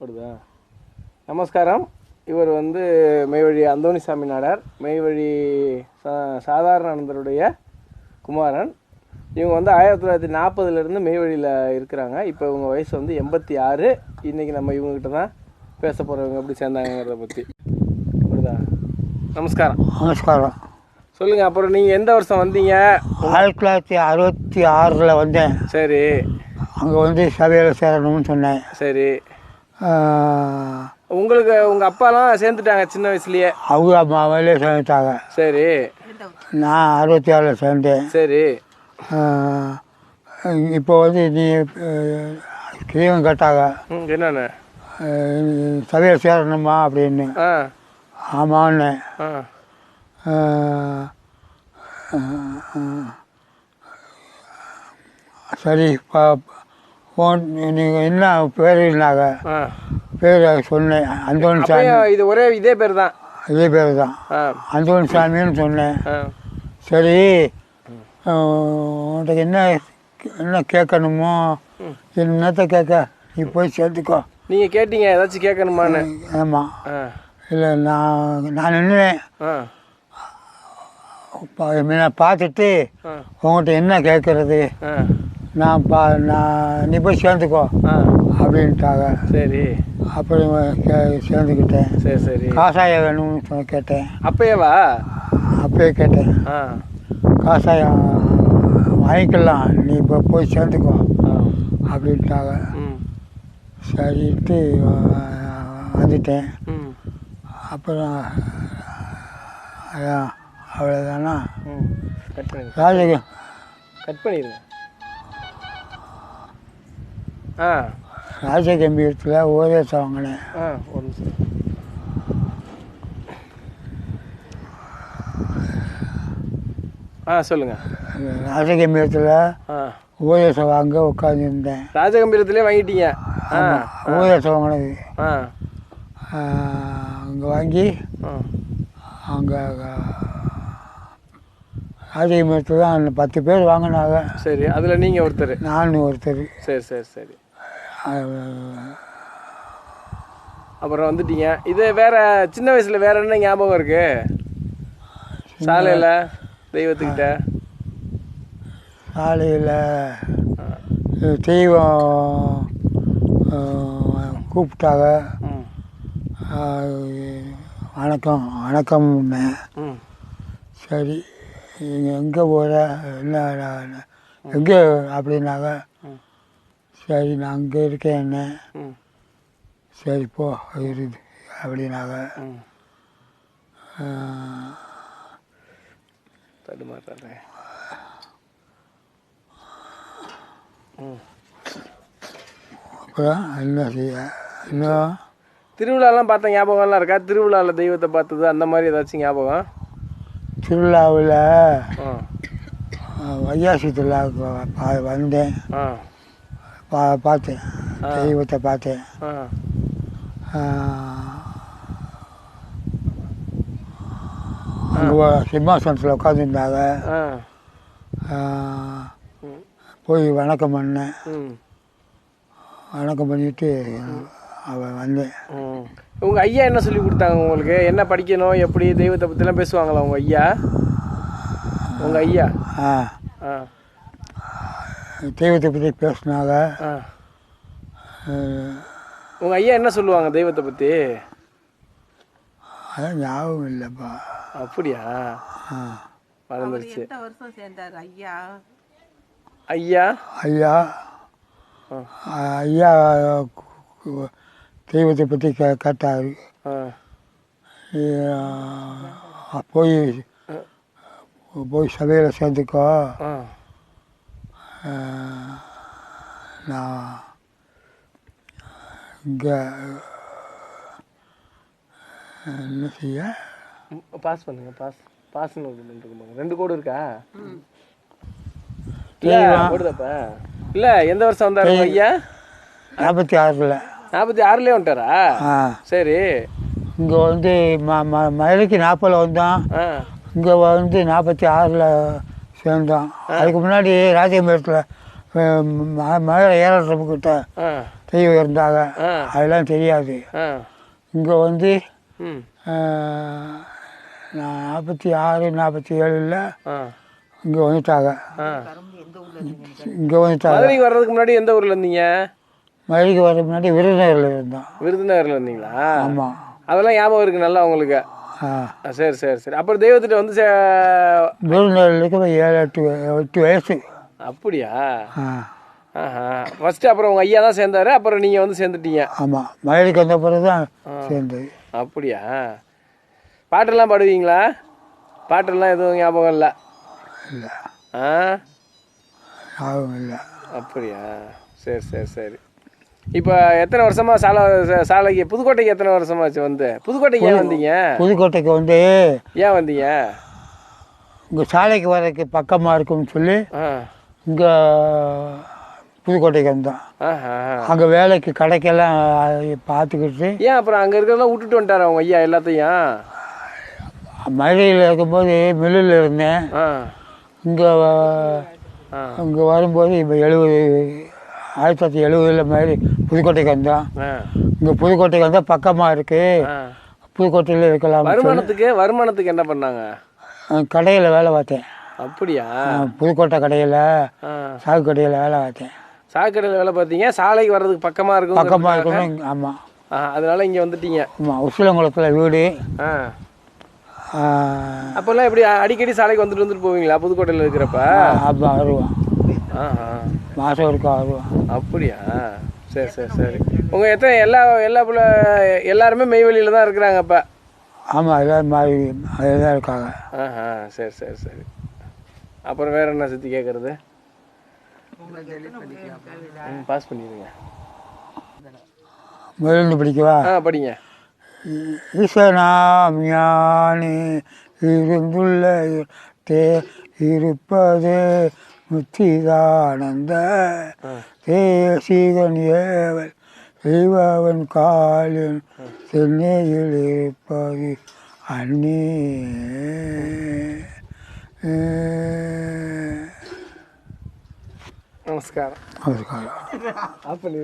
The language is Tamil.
போடுதா நமஸ்காரம். இவர் வந்து மெய்வழி அந்தோணிசாமி நாடார். மெய்வழி சா சாதாரணானந்தருடைய குமாரன். இவங்க வந்து ஆயிரத்தி தொள்ளாயிரத்தி நாற்பதுலேருந்து மெய்வழியில் இருக்கிறாங்க. இப்போ இவங்க வயசு வந்து எண்பத்தி ஆறு. இன்றைக்கி நம்ம இவங்ககிட்ட தான் பேச போகிறவங்க எப்படி சேர்ந்தாங்கிறத பற்றி புரியுதா நமஸ்காரம். நமஸ்காரம். சொல்லுங்கள் அப்புறம் நீங்கள் எந்த வருஷம் வந்தீங்க? ஆயிரத்தி தொள்ளாயிரத்தி அறுபத்தி ஆறில் வந்தேன். சரி. அங்கே வந்து சபையில் சேரணும்னு சொன்னேன். சரி. உங்களுக்கு உங்கள் அப்பாலாம் சேர்ந்துட்டாங்க சின்ன வயசுலயே. அவங்க அம்மாவிலே சேர்ந்துட்டாங்க. சரி. நான் அறுபத்தி ஆறில் சேர்ந்தேன். சரி. இப்போ வந்து நீ கிரீவம் கேட்டாங்க. ஆஹ், சபையில் சேரணுமா அப்படின்னு. ஆமான்னு. சரி பா நீங்கள் என்ன பேருனாங்க ஆ. பேர் சொன்னேன் அந்தோன் சாமி. இது ஒரே இதே பேர் தான் இதே பேர் தான் அந்தோன் சாமின்னு சொன்னேன். சரி உன்கிட்ட என்ன என்ன கேட்கணுமோ என்னத்தை கேட்க நீ போய் சேர்த்துக்கோ. நீங்கள் கேட்டீங்க ஏதாச்சும் கேட்கணுமான்னு. ஆமாம் இல்லை நான் நான் நின்றுவேன் நான் பார்த்துட்டு உங்கள்கிட்ட என்ன கேட்குறது? நான் பா நான் நீ போய் சேர்ந்துக்கோ. அப்படின்ட்டாங்க. சரி. அப்புறம் சேர்ந்துக்கிட்டேன். சரி சரி. காசாயம் வேணும்னு கேட்டேன். அப்பயேவா? அப்பயே கேட்டேன். காசாயம் வாங்கிக்கலாம். நீ இப்போ போய் சேர்ந்துக்கோ. அப்படின்ட்டாங்க. அஹ், வந்துட்டேன். அப்புறம் அதான் அவ்வளோதானா கட் பண்ணிடுங்க கட் பண்ணிடுங்க ஆ. ராஜகம்பீரத்தில் ஓதேசம் வாங்கினேன் ஆ ஒரு நிமிஷம். ஆ சொல்லுங்கள் ராஜகம்பீரத்தில் ஓதேசம் வாங்க உட்காந்துருந்தேன் ராஜகம்பீரத்திலே வாங்கிட்டீங்க. ஆ ஓதேசம் வாங்கினது ஆ. அங்கே வாங்கி அங்கே ராஜகம்பீரத்தில் தான் பத்து பேர் வாங்கினாங்க. சரி அதில் நீங்கள் ஒருத்தர். நான் ஒருத்தர். சரி சரி சரி. அப்புறம் வந்துட்டீங்க. இது வேற சின்ன வயசுல வேற என்ன ஞாபகம் இருக்கு? சாலையில் தெய்வத்துக்கிட்ட. சாலையில் தெய்வம் கூப்பிட்டாங்க. அஹ், வணக்கம் வணக்கம்னு. ம். சரி எங்கே போகிற என்ன? எங்கே அப்படின்னாங்க. சரி நான் அங்கே இருக்கேன் என்ன? ம். சரி போ. இருக்குது அப்படின்னாங்க. தடுமாறுறேன் அப்புறம் என்ன செய்ய? இன்னும் திருவிழாலாம் பார்த்த ஞாபகம்லாம் இருக்கா? திருவிழாவில் தெய்வத்தை பார்த்தது அந்த மாதிரி ஏதாச்சும் ஞாபகம்? திருவிழாவில் வையாசி திருவிழாவுக்கு வந்தேன். பா பார்த்தேன். தெய்வத்தை பார்த்தேன் அங்கே சிம்மாசனத்தில் உட்காந்துருந்தாங்க போய் வணக்கம் பண்ணேன். வணக்கம் பண்ணிட்டு அவன் வந்தேன் ம். உங்க ஐயா என்ன சொல்லி கொடுத்தாங்க உங்களுக்கு? என்ன படிக்கணும்? எப்படி? தெய்வத்தை பற்றிலாம் பேசுவாங்களா உங்க ஐயா? உங்க ஐயா? ஆ. ஆ. தெய்வத்தை பற்றி பேசினாங்க ஆ. அஹ், உங்க ஐயா என்ன சொல்லுவாங்க தெய்வத்தை பற்றி அதான் ஞாபகம் இல்லைப்பா. அப்படியா. மறந்துருச்சு. வருஷம் சேர்ந்தார் ஐயா? ஐயா? ஐயா. ஐயா தெய்வத்தை பற்றி கே கேட்டார். போய் போய் சபையில் சேர்ந்துக்கோ. நான் இங்கே என்ன செய்ய பாஸ் பண்ணுங்க பாஸ். பாஸ்னு ஒரு ரெண்டு கோடு இருக்கா? போடுதப்ப இல்ல எந்த வருஷம் வந்தாரு ஐயா? நாற்பத்தி ஆறில். நாற்பத்தி ஆறுலயே வந்துட்டாரா? சரி. இங்கே வந்து ம ம மதுரைக்கு நாற்பதில் வந்தோம் இங்கே வந்து நாற்பத்தி ஆறில் சேர்ந்தோம் அதுக்கு முன்னாடி ராஜமேரத்தில் மழை ஏறக்கிட்ட ஆ. தெய்வம் இருந்தாங்க அதெல்லாம் தெரியாது. இங்கே வந்து நான் நாற்பத்தி ஆறு நாற்பத்தி ஏழில் இங்கே வந்துட்டாங்க. இங்கே வந்துட்டாங்க. மதுரைக்கு வர்றதுக்கு முன்னாடி எந்த ஊரில் இருந்தீங்க? மதுரைக்கு வர முன்னாடி விருதுநகரில் இருந்தோம் விருதுநகரில் இருந்தீங்களா? ஆமாம் அதெல்லாம் ஞாபகம் இருக்கு நல்லா உங்களுக்கு. சரி சரி சரி. அப்புறம் தெய்வத்திட்ட வந்து இருக்க ஏழு எட்டு எட்டு வயசு. அப்படியா? ஃபஸ்ட்டு அப்புறம் உங்கள் ஐயா தான் சேர்ந்தாரு அப்புறம் நீங்கள் வந்து சேர்ந்துட்டீங்க. ஆமாம் மதுரைக்கு வந்த பிறகு தான் சேர்ந்தது. அப்படியா? பாட்டெல்லாம் பாடுவீங்களா? பாட்டெல்லாம் எதுவும் ஞாபகம் இல்லை? இல்லை. ஆ? ஞாபகம் இல்லை. அப்படியா? சரி சரி சரி. இப்போ எத்தனை வருஷமா சாலை சாலைக்கு புதுக்கோட்டைக்கு எத்தனை வருஷமாச்சு வந்து? புதுக்கோட்டைக்கு ஏன் வந்தீங்க? புதுக்கோட்டைக்கு வந்து ஏன் வந்தீங்க? இங்கே சாலைக்கு வரதுக்கு பக்கமாக இருக்கும்னு சொல்லி இங்கே புதுக்கோட்டைக்கு வந்தோம். அங்கே வேலைக்கு கடைக்கெல்லாம் பார்த்துக்கிட்டு ஏன் அப்புறம் அங்கே இருக்கிறதெல்லாம் விட்டுட்டு வந்துட்டாரு அவங்க ஐயா எல்லாத்தையும்? மதுரையில் இருக்கும்போது மில்லில் இருந்தேன். இங்கே இங்கே வரும்போது இப்போ எழுபது ஆயிரத்தி தொள்ளாயிரத்தி எழுபதில் மாதிரி புதுக்கோட்டைக்கு வந்தோம் இங்கே புதுக்கோட்டைக்கு வந்தால் பக்கமாக இருக்குது புதுக்கோட்டையில் இருக்கலாம். வருமானத்துக்கு வருமானத்துக்கு என்ன பண்ணாங்க? கடையில் வேலை பார்த்தேன். அப்படியா? புதுக்கோட்டை கடையில் சாகு கடையில் வேலை பார்த்தேன். சாக்கடையில் வேலை பார்த்தீங்க. சாலைக்கு வர்றதுக்கு பக்கமாக இருக்கும் பக்கமாக இருக்கணும் ஆமாம் அதனால இங்கே வந்துட்டீங்க. ஆமாம் உசிலங்குளத்தில் வீடு. அப்போல்லாம் எப்படி அடிக்கடி சாலைக்கு வந்துட்டு வந்துட்டு போவீங்களா? புதுக்கோட்டையில் இருக்கிறப்ப? அப்பா வருவோம். மாதம் ஒருக்கா வருவோம். அப்படியா? சரி சரி சரி. உங்கள் எத்தனை எல்லா எல்லா பிள்ளை எல்லாருமே மெய்வெளியில் தான் இருக்கிறாங்க இப்போ ஆமாம் எல்லோரும் மாதிரி அதில் தான் இருக்காங்க. ஆஹா சரி சரி சரி. அப்புறம் வேற என்ன சுற்றி கேட்குறது பாஸ் பண்ணிடுங்க. முதல்ல படிக்கவா? ஆ படிங்க. ஞானி இருந்துள்ள தே இருப்பது முத்திதானந்த தேசிகன் ஏவல் தெய்வவன் காலின் சென்னையில் இருப்பது அண்ணே நமஸ்காரம். நமஸ்காரம்.